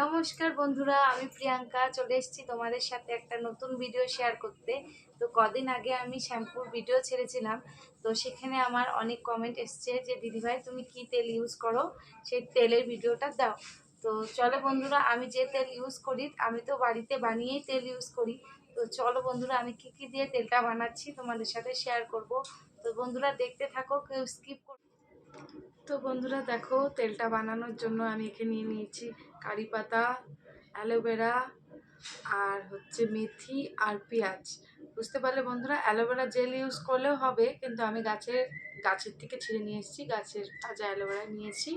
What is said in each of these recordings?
নমস্কার বন্ধুরা, আমি প্রিয়াঙ্কা। চলে এসেছি তোমাদের সাথে একটা নতুন ভিডিও শেয়ার করতে। তো কদিন আগে আমি শ্যাম্পুর ভিডিও ছেড়েছিলাম। তো সেখানে আমার অনেক কমেন্ট এসছে যে দিদিভাই তুমি কি তেল ইউজ করো? সেই তেলের ভিডিওটা দাও। তো চলো বন্ধুরা, আমি যে তেল ইউজ করি, আমি তো বাড়িতে বানিয়েই তেল ইউজ করি। তো চলো বন্ধুরা, আমি কি কি দিয়ে তেলটা বানাচ্ছি তোমাদের সাথে শেয়ার করব। তো বন্ধুরা, দেখতে থাকো, কেউ স্কিপ কর তো বন্ধুরা দেখো, তেলটা বানানোর জন্য আমি এখানে নিয়ে নিয়েছি কারি পাতা, অ্যালোভেরা আর হচ্ছে মেথি আর পেঁয়াজ। বুঝতে পারলে বন্ধুরা, অ্যালোভেরা জেল ইউজ করলেও হবে, কিন্তু আমি গাছের গাছের থেকে ছিঁড়ে নিয়ে এসেছি, গাছের তাজা অ্যালোভেরা নিয়েছি।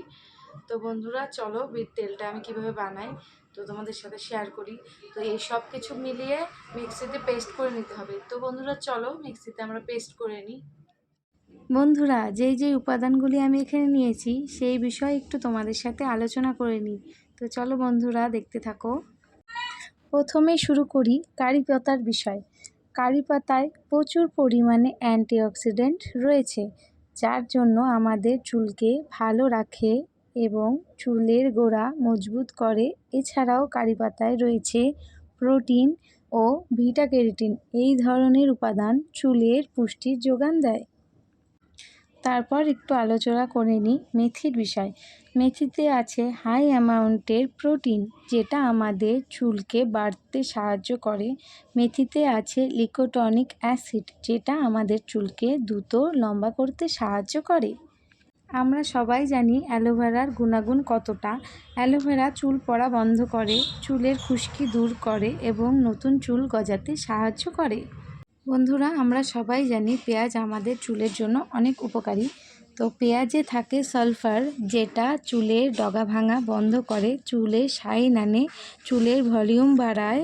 তো বন্ধুরা, চলো বিট তেলটা আমি কীভাবে বানাই, তো তোমাদের সাথে শেয়ার করি। তো এই সব কিছু মিলিয়ে মিক্সিতে পেস্ট করে নিতে হবে। তো বন্ধুরা, চলো মিক্সিতে আমরা পেস্ট করে নিই। বন্ধুরা, যেই যেই উপাদানগুলি আমি এখানে নিয়েছি, সেই বিষয়ে একটু তোমাদের সাথে আলোচনা করে নিই। তো চলো বন্ধুরা, দেখতে থাকো। প্রথমে শুরু করি কারি পাতার বিষয়। কারি পাতায় প্রচুর পরিমাণে অ্যান্টিঅক্সিডেন্ট রয়েছে, যার জন্য আমাদের চুলকে ভালো রাখে এবং চুলের গোড়া মজবুত করে। এছাড়াও কারি পাতায় রয়েছে প্রোটিন ও ভিটা ক্যারোটিন। এই ধরনের উপাদান চুলের পুষ্টির যোগান দেয়। তারপর একটু আলোচনা করে নিই মেথির বিষয়। মেথিতে আছে হাই অ্যামাউন্টের প্রোটিন যেটা আমাদের চুলকে বাড়তে সাহায্য করে। মেথিতে আছে লিকোটনিক অ্যাসিড যেটা আমাদের চুলকে দ্রুত লম্বা করতে সাহায্য করে। আমরা সবাই জানি অ্যালোভেরার গুণাগুণ কতটা। অ্যালোভেরা চুল পড়া বন্ধ করে, চুলের খুশকি দূর করে এবং নতুন চুল গজাতে সাহায্য করে। বন্ধুরা, আমরা সবাই জানি পেঁয়াজ আমাদের চুলের জন্য অনেক উপকারী। তো পেঁয়াজে থাকে সালফার, যেটা চুলের ডগা ভাঙা বন্ধ করে, চুলে শাইন আনে চুলের ভলিউম বাড়ায়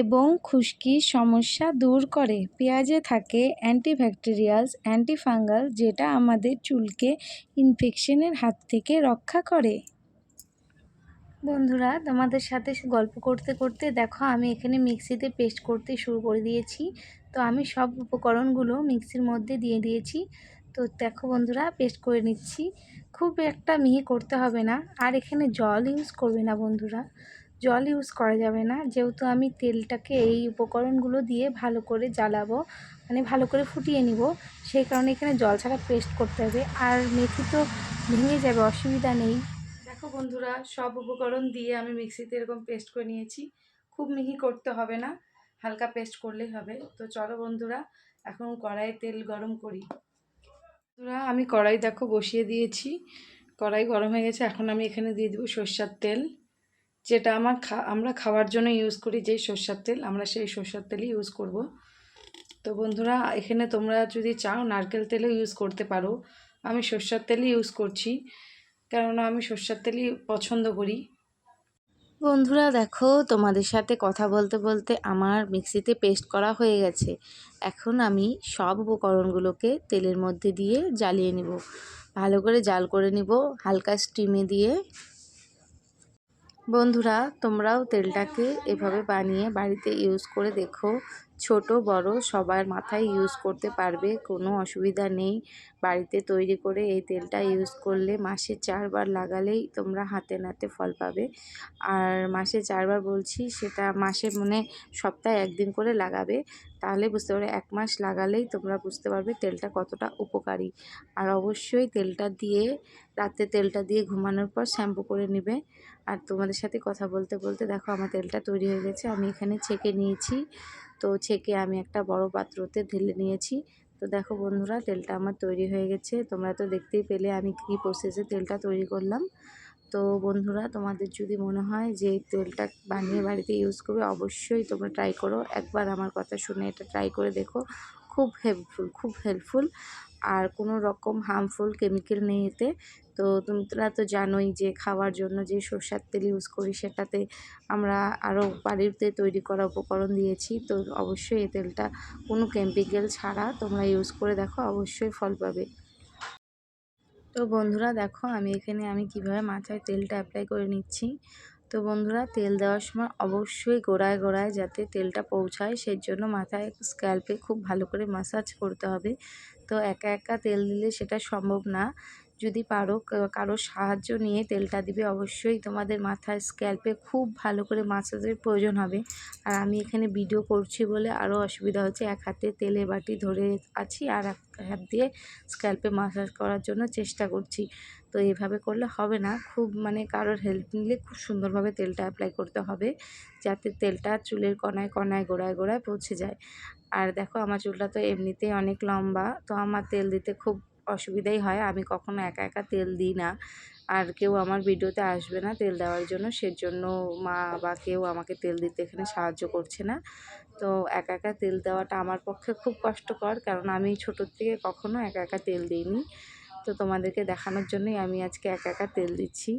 এবং খুশকির সমস্যা দূর করে। পেঁয়াজে থাকে অ্যান্টিব্যাকটেরিয়ালস, অ্যান্টিফাঙ্গাল, যেটা আমাদের চুলকে ইনফেকশনের হাত থেকে রক্ষা করে। বন্ধুরা, তোমাদের সাথে গল্প করতে করতে দেখো, আমি এখানে মিক্সিতে পেস্ট করতে শুরু করে দিয়েছি। তো আমি সব উপকরণগুলো মিক্সির মধ্যে দিয়ে দিয়েছি। তো দেখো বন্ধুরা, পেস্ট করে নিচ্ছি। খুব একটা মিহি করতে হবে না। আর এখানে জল ইউজ করবে না বন্ধুরা। জল ইউজ করা যাবে না। যেহেতু আমি তেলটাকে এই উপকরণগুলো দিয়ে ভালো করে জ্বালাবো মানে ভালো করে ফুটিয়ে নিব, সেই কারণে এখানে জল ছাড়া পেস্ট করতে হবে। আর মেথি তো ভেঙে যাবে, অসুবিধা নেই। দেখো বন্ধুরা, সব উপকরণ দিয়ে আমি মিক্সিতে এরকম পেস্ট করে নিয়েছি। খুব মিহি করতে হবে না, হালকা পেস্ট করলেই হবে। তো চলো বন্ধুরা, এখন কড়াইয়ে তেল গরম করি। বন্ধুরা, আমি কড়াই দেখো বসিয়ে দিয়েছি। কড়াই গরম হয়ে গেছে, এখন আমি এখানে দিয়ে দেবো সর্ষার তেল। যেটা আমার খা, আমরা খাওয়ার জন্য ইউজ করি যেই সর্ষার তেল, আমরা সেই সর্ষার তেলই ইউজ করব। তো বন্ধুরা, এখানে তোমরা যদি চাও, নারকেল তেলও ইউজ করতে পারো। আমি সর্ষার তেলই ইউজ করছি। কেননা আমি সর্ষার তেলই পছন্দ করি। বন্ধুরা, দেখো, তোমাদের সাথে কথা বলতে বলতে আমার মিক্সিতে পেস্ট করা হয়ে গেছে। এখন আমি সব উপকরণগুলোকে তেলের মধ্যে দিয়ে জ্বালিয়ে নিব। ভালো করে জাল করে নিব হালকা স্টিমে দিয়ে। বন্ধুরা, তোমরাও তেলটাকে এভাবে বানিয়ে বাড়িতে ইউজ করে দেখো। ছোট, বড় সবার মাথায় ইউজ করতে পারবে, কোনো অসুবিধা নেই। বাড়িতে তৈরি করে এই তেলটা ইউজ করলে মাসে চারবার লাগালেই তোমরা হাতে নাতে ফল পাবে। আর মাসে চারবার বলছি, সেটা মাসে মানে সপ্তাহে একদিন করে লাগাবে। তাহলে বুঝতে পারবে, এক মাস লাগালেই তোমরা বুঝতে পারবে তেলটা কতটা উপকারী। আর অবশ্যই তেলটা দিয়ে, রাতে তেলটা দিয়ে ঘুমানোর পর শ্যাম্পু করে নেবে। আর তোমাদের সাথে কথা বলতে বলতে দেখো আমার তেলটা তৈরি হয়ে গেছে, আমি এখানে ছেঁকে নিয়েছি। তো ছেঁকে আমি একটা বড় পাত্রতে ঢেলে নিয়েছি। তো দেখো বন্ধুরা, তেলটা আমার তৈরি হয়ে গেছে। তোমরা তো দেখতেই পেলে আমি কী প্রসেসে তেলটা তৈরি করলাম। তো বন্ধুরা, তোমাদের যদি মনে হয় যে তেলটা বানিয়ে বাড়িতে ইউজ করবে, অবশ্যই তোমরা ট্রাই করো। একবার আমার কথা শুনে এটা ট্রাই করে দেখো। খুব হেল্পফুল খুব হেল্পফুল আর কোনো রকম হার্মফুল কেমিক্যাল নেই এতে। তো তোমরা তো জানোই যে খাওয়ার জন্য যে সর্ষার তেল ইউজ করি সেটাতে আমরা আরও বাড়িতে তৈরি করা উপকরণ দিয়েছি। তো অবশ্যই এই তেলটা কোনো কেমিক্যাল ছাড়া তোমরা ইউজ করে দেখো, অবশ্যই ফল পাবে। তো বন্ধুরা দেখো আমি এখানে আমি কীভাবে মাথায় তেলটা অ্যাপ্লাই করে নিচ্ছি। তো বন্ধুরা, তেল দেওয়ার সময় অবশ্যই গোড়ায় গোড়ায় যাতে তেলটা পৌঁছায় সেই জন্য মাথায় স্ক্যাল্পে খুব ভালো করে মাসাজ করতে হবে। তো একা একা তেল দিলে সেটা সম্ভব না। যদি পারো কারোর সাহায্য নিয়ে তেলটা দিবে। অবশ্যই তোমাদের মাথার স্ক্যাল্পে খুব ভালো করে মাসাজের প্রয়োজন হবে। আর আমি এখানে ভিডিও করছি বলে আরও অসুবিধা হচ্ছে। এক হাতে তেলের বাটি ধরে আছি আর এক হাত দিয়ে স্ক্যাল্পে মাসাজ করার জন্য চেষ্টা করছি। তো এভাবে করলে হবে না। খুব মানে কারোর হেল্প নিলে খুব সুন্দরভাবে তেলটা অ্যাপ্লাই করতে হবে, যাতে তেলটা চুলের কণায় কণায় গোড়ায় গোড়ায় পৌঁছে যায়। আর দেখো, আমার চুলটা তো এমনিতেই অনেক লম্বা, তো আমার তেল দিতে খুব অসুবিধাই হয়। আমি কখনো একা একা তেল দিই না। আর কেউ আমার ভিডিওতে আসবে না তেল দেওয়ার জন্য। সেজন্য মা বা কেউ আমাকে তেল দিতে এখানে সাহায্য করছে না। তো একা একা তেল দেওয়াটা আমার পক্ষে খুব কষ্টকর। কারণ আমি ছোটোর থেকে কখনো একা একা তেল দিইনি। তো তোমাদেরকে দেখানোর জন্যই আমি আজকে একা একা তেল দিচ্ছি।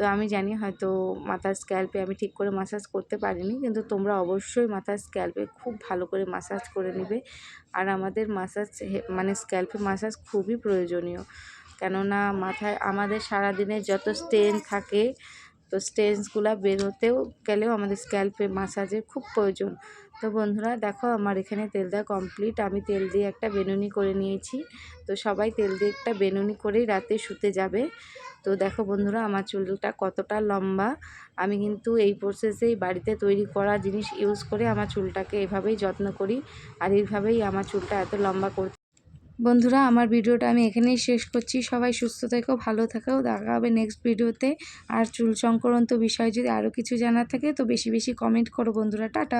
তো আমি জানি হয়তো মাথার স্ক্যাল্পে আমি ঠিক করে মাসাজ করতে পারিনি, কিন্তু তোমরা অবশ্যই মাথার স্ক্যাল্পে খুব ভালো করে মাসাজ করে নেবে। আর আমাদের মাসাজ মানে স্ক্যাল্পে মাসাজ খুবই প্রয়োজনীয়। কেননা মাথায় আমাদের সারাদিনের যত স্টেন থাকে তো স্টেন্সগুলো বেরোতেও গেলেও আমাদের স্ক্যাল্পে মাসাজের খুব প্রয়োজন। তো বন্ধুরা, দেখো আমার এখানে তেল দেওয়া কমপ্লিট। আমি তেল দিয়ে একটা বেনুনি করে নিয়েছি। তো সবাই তেল দিয়ে একটা বেনুনি করেই রাতে শুতে যাবে। তো দেখো বন্ধুরা, আমার চুলটা কতটা লম্বা। আমি কিন্তু এই প্রসেসেই বাড়িতে তৈরি করা জিনিস ইউজ করে আমার চুলটাকে এভাবেই যত্ন করি। আর এইভাবেই আমার চুলটা এত লম্বা করতে বন্ধুরা, আমার ভিডিওটা আমি এখানেই শেষ করছি। সবাই সুস্থ থেকো, ভালো থেকো। দেখা হবে নেক্সট ভিডিওতে। আর চুল সংক্রান্ত বিষয়ে যদি আরও কিছু জানার থাকে, তো বেশি বেশি কমেন্ট করো বন্ধুরা। টাটা।